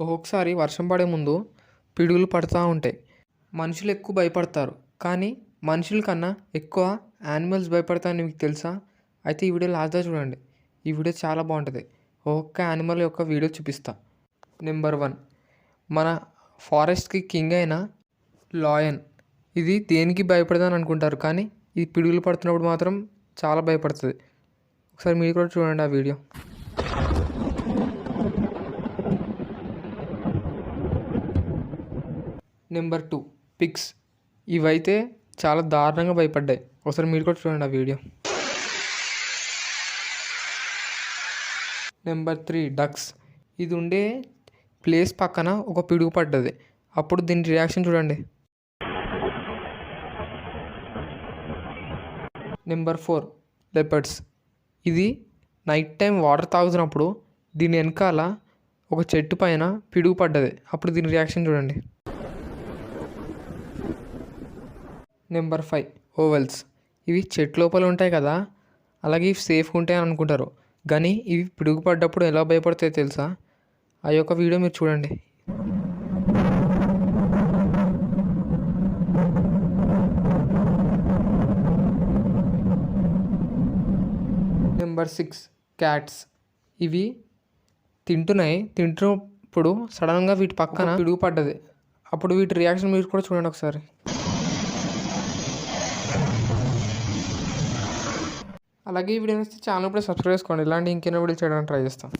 ఒక్కొక్కసారి వర్షం పడే ముందు పిడుగులు పడుతూ ఉంటాయి. మనుషులు ఎక్కువ భయపడతారు. కానీ మనుషుల కన్నా ఎక్కువ యానిమల్స్ భయపడతాయని మీకు తెలుసా? అయితే ఈ వీడియో లాస్ట్గా చూడండి. ఈ వీడియో చాలా బాగుంటుంది. ఒక్క యానిమల్ యొక్క వీడియో చూపిస్తా. Number one. మన ఫారెస్ట్కి కింగ్ అయిన లాయన్. ఇది దేనికి భయపడదని అనుకుంటారు? కానీ ఇది పిడుగులు పడుతున్నప్పుడు మాత్రం చాలా భయపడుతుంది. ఒకసారి మీరు కూడా చూడండి ఆ వీడియో. Number two pics. ఇవైతే చాలా దారుణంగా భయపడ్డాయి. ఒకసారి మీరు కూడా చూడండి ఆ వీడియో. Number three ducks. ఇది ఉండే ప్లేస్ పక్కన ఒక పిడుగు పడ్డది. అప్పుడు దీని రియాక్షన్ చూడండి. Number four leopards. ఇది నైట్ టైం వాటర్ తాగుతున్నప్పుడు దీని వెనకాల ఒక చెట్టు పైన పిడుగు పడ్డది. అప్పుడు దీని రియాక్షన్ చూడండి. Number five owls. ఇవి చెట్టు లోపల ఉంటాయి కదా? అలాగే ఇవి సేఫ్గా ఉంటాయి అని అనుకుంటారు. కానీ ఇవి పిడుగు పడ్డప్పుడు ఎలా భయపడతాయో తెలుసా? ఆ యొక్క వీడియో మీరు చూడండి. Number six cats. ఇవి తింటున్నాయి. తింటున్నప్పుడు సడన్గా వీటి పక్కన పిడుగు పడ్డది. అప్పుడు వీటి రియాక్షన్ మీరు కూడా చూడండి ఒకసారి. అలాగే ఈ వీడియో నచ్చితే ఛానల్ కూడా సబ్స్క్రైబ్ చేసుకోండి. ఇలాంటి ఇంకెన్నో వీడియో చేయడానికి ట్రై చేస్తాను